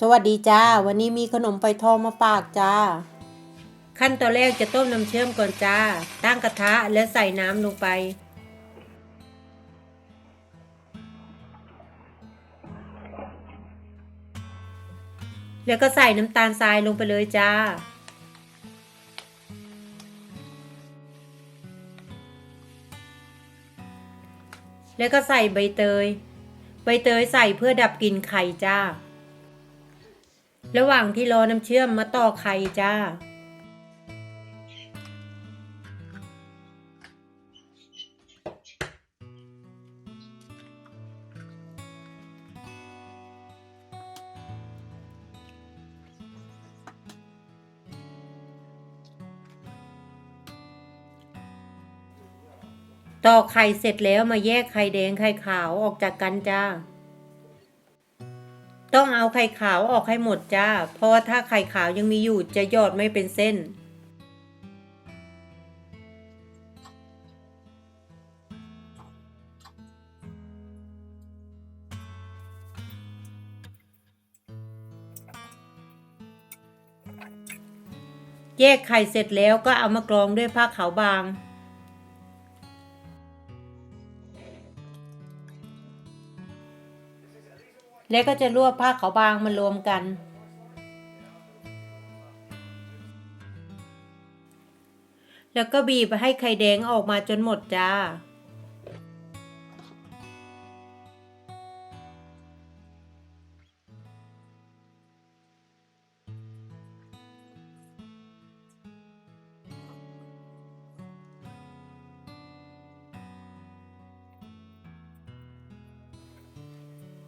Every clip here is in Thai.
สวัสดีจ้า วันนี้มีขนมไฟทองมาฝากจ้า ขั้นตอนแรกจะต้มน้ำเชื่อมก่อนจ้า ตั้งกระทะและใส่น้ำลงไป แล้วก็ใส่น้ำตาลทรายลงไปเลยจ้า แล้วก็ใส่ใบเตย ใบเตยใส่เพื่อดับกลิ่นไข่จ้า ระหว่างที่รอน้ำเชื่อมมาต่อไข่จ้า ต่อกไข่เสร็จแล้วมาแยกไข่แดงไข่ขาวออกจากกันจ้า ต้องเอาไข่ขาวออกให้หมดจ้า เพราะว่าถ้าไข่ขาวยังมีอยู่จะยอดไม่เป็นเส้น แยกไข่เสร็จแล้วก็เอามากรองด้วยผ้าขาวบาง แล้วก็จะรวบผ้าขาวบางมารวมกัน แล้วก็บีบให้ไข่แดงออกมาจนหมดจ้า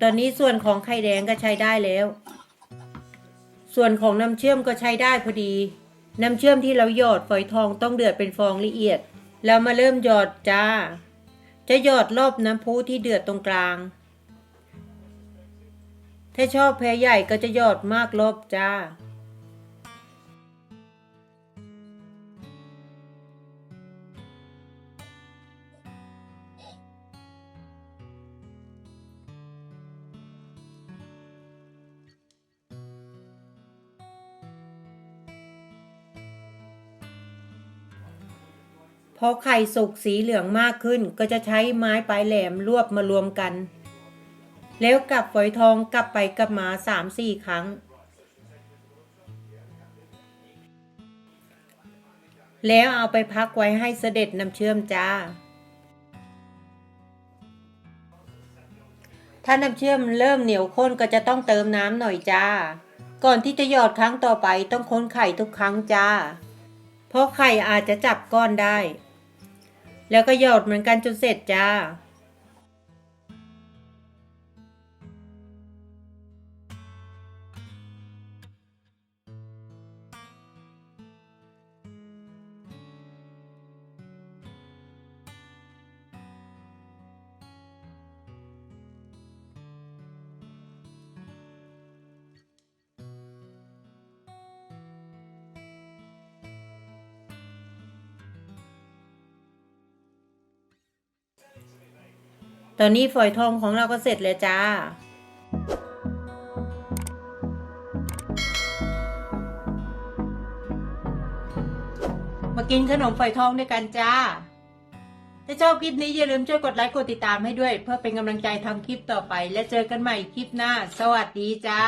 อนนี้ส่วนของไข่แดงก็ใช้ได้แล้ว ส่วนของน้ำเชื่อมก็ใช้ได้พอดี น้ำเชื่อมที่เราหยอดฝอยทองต้องเดือดเป็นฟองละเอียดแล้วมาเริ่มหยอดจ้า จะหยอดรอบน้ำพุที่เดือดตรงกลาง ถ้าชอบแพรใหญ่ก็จะหยอดมากรอบจ้า อไข่สุกสีเหลืองมากขึ้นก็จะใช้ไม้ปลายแหลมรวบมารวมกัน แล้วกลับฝอยทองกลับไปกลับมาสามสี่ครั้ง แล้วเอาไปพักไว้ให้เสด็จน้ำเชื่อมจ้า ถ้าน้ำเชื่อมเริ่มเหนียวข้นก็จะต้องเติมน้ำหน่อยจ้า ก่อนที่จะหยอดครั้งต่อไปต้องค้นไข่ทุกครั้งจ้า เพราะไข่อาจจะจับก้อนได้ แล้วก็หยอดเหมือนกันจนเสร็จจ้า ตอนนี้ฝอยทองของเราก็เสร็จแล้วจ้า มากินขนมฝอยทองด้วยกันจ้า ถ้าชอบคลิปนี้อย่าลืมช่วยกดไลค์กดติดตามให้ด้วย เพื่อเป็นกำลังใจทำคลิปต่อไป และเจอกันใหม่คลิปหน้า สวัสดีจ้า